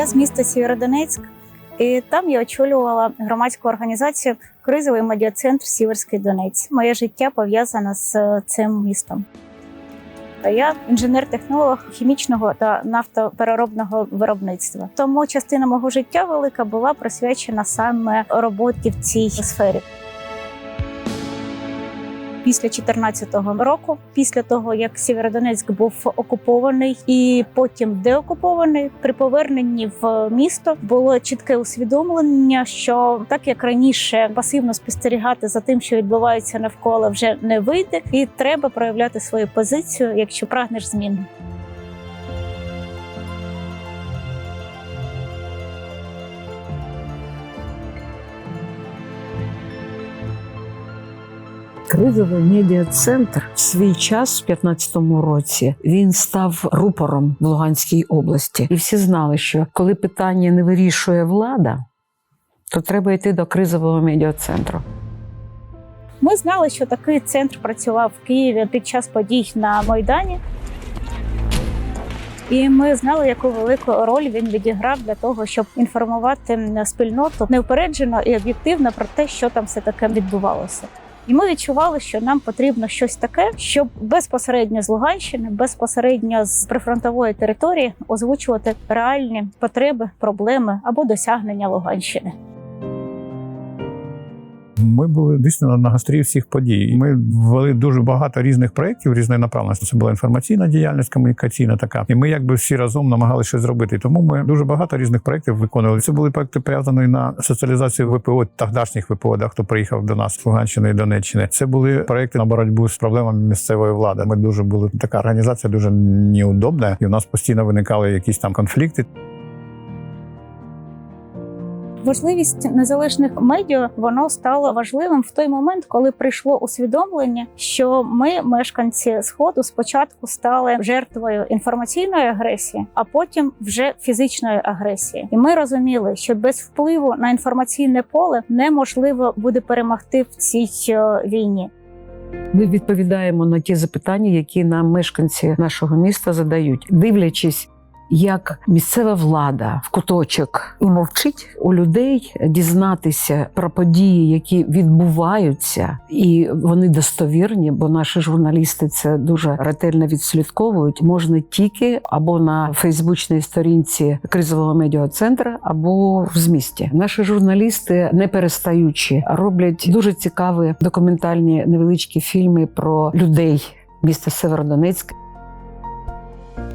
Я з міста Сєвєродонецьк, і там я очолювала громадську організацію Кризовий медіацентр Сіверський Донець. Моє життя пов'язане з е, цим містом. Я інженер-технолог хімічного та нафтопереробного виробництва. Тому частина мого життя велика була присвячена саме роботі в цій сфері. Після 2014 року, після того як Сєвєродонецьк був окупований і потім деокупований, при поверненні в місто було чітке усвідомлення, що так як раніше пасивно спостерігати за тим, що відбувається навколо, вже не вийде, і треба проявляти свою позицію, якщо прагнеш змін. Кризовий медіа-центр в свій час, в 15-му році, він став рупором в Луганській області, і всі знали, що коли питання не вирішує влада, то треба йти до кризового медіа-центру. Ми знали, що такий центр працював в Києві під час подій на Майдані. І ми знали, яку велику роль він відіграв для того, щоб інформувати спільноту неупереджено і об'єктивно про те, що там все таке відбувалося. І ми відчували, що нам потрібно щось таке, щоб безпосередньо з Луганщини, безпосередньо з прифронтової території озвучувати реальні потреби, проблеми або досягнення Луганщини. Ми були дійсно на гострі всіх подій. Ми ввели дуже багато різних проєктів різної направленості. Це була інформаційна діяльність, комунікаційна така. І ми якби всі разом намагалися щось зробити. Тому ми дуже багато різних проєктів виконували. Це були проєкти пов'язані на соціалізацію ВПО, тогдашніх ВПО, да, хто приїхав до нас з Луганщини і Донеччини. Це були проєкти на боротьбу з проблемами місцевої влади. Ми дуже були така організація дуже неудобна, і у нас постійно виникали якісь там конфлікти. Важливість незалежних медіа воно стало важливим в той момент, коли прийшло усвідомлення, що ми, мешканці сходу, спочатку стали жертвою інформаційної агресії, а потім вже фізичної агресії. І ми розуміли, що без впливу на інформаційне поле неможливо буде перемогти в цій е, війні. Ми відповідаємо на ті запитання, які нам мешканці нашого міста задають, дивлячись. Як місцева влада в куточок і мовчить у людей дізнатися про події, які відбуваються, і вони достовірні, бо наші журналісти це дуже ретельно відслідковують. Можна тільки або на фейсбучній сторінці кризового медіа-центру, або в змісті. Наші журналісти, не перестаючи, роблять дуже цікаві документальні невеличкі фільми про людей міста Северодонецьк.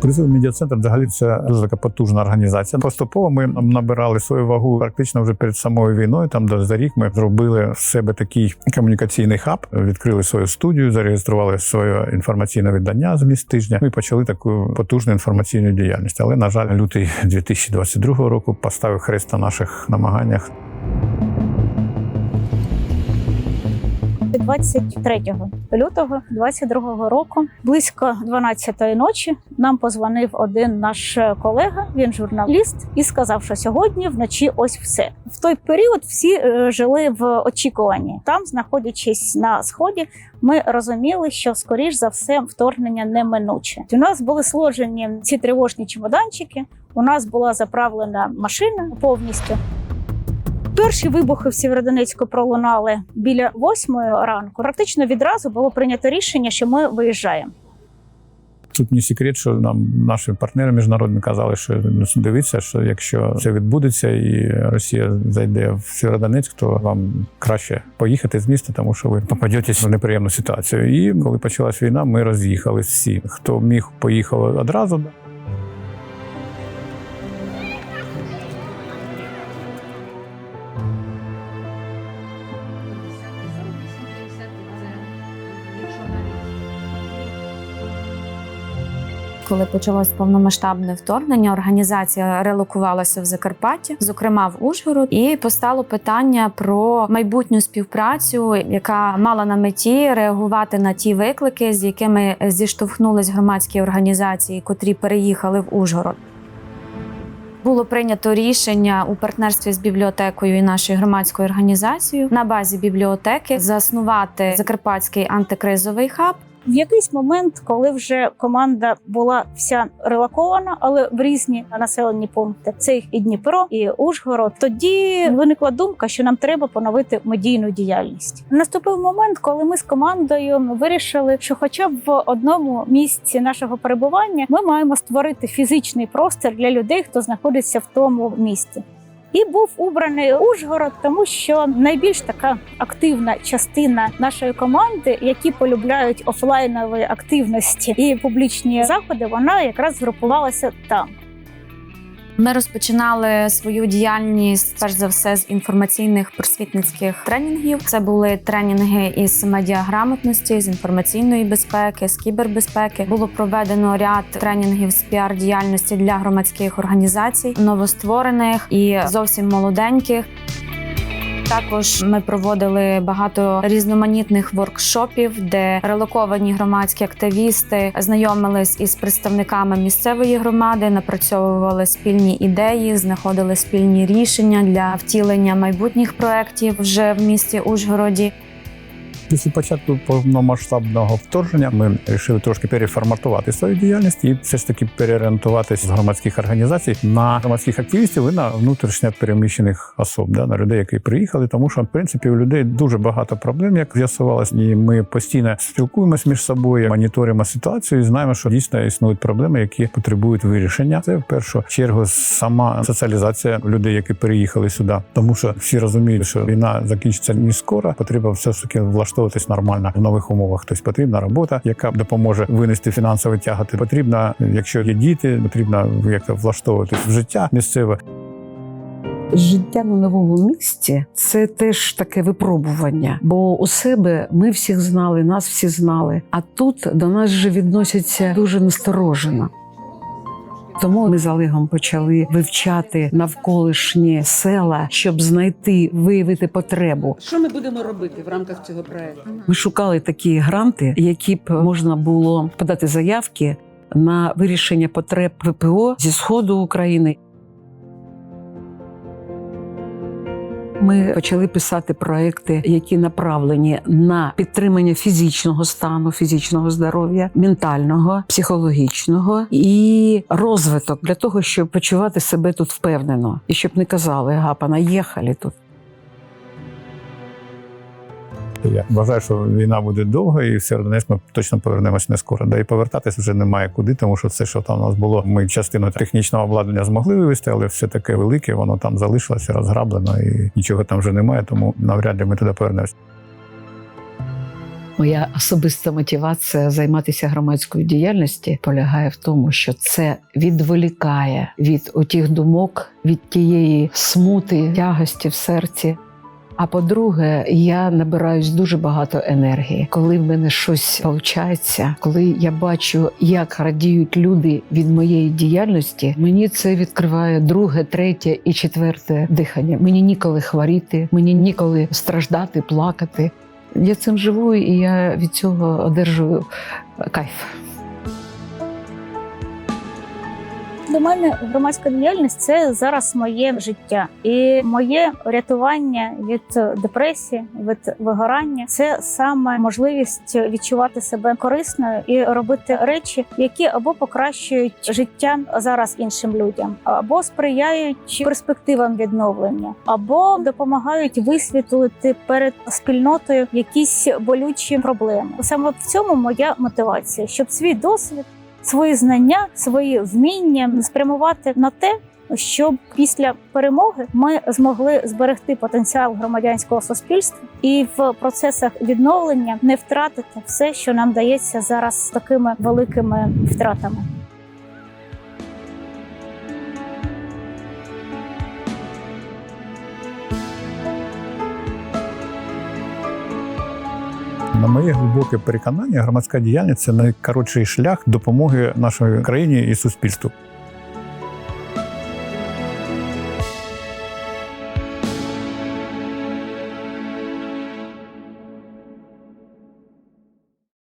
Кризовий медіа-центр взагалі це дуже така потужна організація. Поступово ми набирали свою вагу практично вже перед самою війною. Там до за рік ми зробили в себе такий комунікаційний хаб, відкрили свою студію, зареєстрували своє інформаційне видання з міст тижня. Ми почали таку потужну інформаційну діяльність. Але на жаль, лютий 2022 року поставив хрест на наших намаганнях. 23 лютого 22 року, близько 12-ї ночі, нам позвонив один наш колега, він журналіст, і сказав, що сьогодні вночі ось все. В той період всі е, жили в очікуванні. Там, знаходячись на сході, ми розуміли, що скоріш за все вторгнення неминуче. У нас були сложені ці тривожні чемоданчики. У нас була заправлена машина повністю. Перші вибухи в Сєвєродонецьку пролунали біля восьмої ранку. Практично відразу було прийнято рішення, що ми виїжджаємо. Тут не секрет, що нам наші партнери міжнародні казали, що дивіться, що якщо це відбудеться і Росія зайде в Сєвєродонецьк, то вам краще поїхати з міста, тому що ви попадетесь в неприємну ситуацію. І коли почалась війна, ми роз'їхались всі. Хто міг, поїхав одразу. Коли почалось повномасштабне вторгнення, організація релокувалася в Закарпатті, зокрема в Ужгород, і постало питання про майбутню співпрацю, яка мала на меті реагувати на ті виклики, з якими зіштовхнулись громадські організації, котрі переїхали в Ужгород. Було прийнято рішення у партнерстві з бібліотекою і нашою громадською організацією на базі бібліотеки заснувати закарпатський антикризовий хаб. В якийсь момент, коли вже команда була вся релокована, але в різні населені пункти, це і Дніпро, і Ужгород, тоді виникла думка, що нам треба поновити медійну діяльність. Наступив момент, коли ми з командою вирішили, що, хоча б в одному місці нашого перебування, ми маємо створити фізичний простір для людей, хто знаходиться в тому місті. І був убраний Ужгород, тому що найбільш така активна частина нашої команди, які полюбляють офлайнові активності і публічні заходи, вона якраз групувалася там. Ми розпочинали свою діяльність перш за все з інформаційних просвітницьких тренінгів. Це були тренінги із медіаграмотності, з інформаційної безпеки, з кібербезпеки. Було проведено ряд тренінгів з піар діяльності для громадських організацій, новостворених і зовсім молоденьких. Також ми проводили багато різноманітних воркшопів, де релоковані громадські активісти знайомились із представниками місцевої громади, напрацьовували спільні ідеї, знаходили спільні рішення для втілення майбутніх проєктів вже в місті Ужгороді. Після початку повномасштабного вторгнення ми вирішили трошки переформатувати свою діяльність і все ж таки переорієнтуватися з громадських організацій на громадських активістів і на внутрішньо переміщених особ, да, на людей, які приїхали. Тому що в принципі у людей дуже багато проблем, як з'ясувалось, і ми постійно спілкуємося між собою, моніторимо ситуацію і знаємо, що дійсно існують проблеми, які потребують вирішення. Це в першу чергу сама соціалізація людей, які переїхали сюди, тому що всі розуміють, що війна закінчиться не скоро. Потрібно все ж таки влаштовуватись нормально в нових умовах. Тобто потрібна робота, яка допоможе винести фінансові тягати. Потрібно, якщо є діти, потрібно як то влаштовуватись в життя місцеве. Життя на новому місці це теж таке випробування. Бо у себе ми всіх знали, нас всі знали. А тут до нас же відносяться дуже насторожено. Тому ми з Олегом почали вивчати навколишні села, щоб знайти, виявити потребу. Що ми будемо робити в рамках цього проекту? Ми шукали такі гранти, які б можна було подати заявки на вирішення потреб ВПО зі сходу України. Ми почали писати проекти, які направлені на підтримання фізичного стану, фізичного здоров'я, ментального, психологічного і розвиток для того, щоб почувати себе тут впевнено, і щоб не казали, га, понаїхали тут. Я вважаю, що війна буде довга, і в Сєвєродонецьк ми точно повернемось не скоро. Да і повертатись вже немає куди, тому що все, що там у нас було, ми частину технічного обладнання змогли вивезти, але все таке велике, воно там залишилося розграблено і нічого там вже немає, тому навряд ли ми туди повернемось. Моя особиста мотивація займатися громадською діяльністю полягає в тому, що це відволікає від отих думок, від тієї смути, тягості в серці. А по-друге, я набираюсь дуже багато енергії. Коли в мене щось виходить, коли я бачу, як радіють люди від моєї діяльності, мені це відкриває друге, третє і четверте дихання. Мені ніколи хворіти, мені ніколи страждати, плакати. Я цим живу, і я від цього одержую кайф. Для мене громадська діяльність це зараз моє життя і моє рятування від депресії, від вигорання. Це саме можливість відчувати себе корисною і робити речі, які або покращують життя зараз іншим людям, або сприяють перспективам відновлення, або допомагають висвітлити перед спільнотою якісь болючі проблеми. Саме в цьому моя мотивація, щоб свій досвід свої знання, свої вміння спрямувати на те, щоб після перемоги ми змогли зберегти потенціал громадянського суспільства і в процесах відновлення не втратити все, що нам дається зараз з такими великими втратами. На моє глибоке переконання, громадська діяльність це найкоротший шлях допомоги нашої країні і суспільству.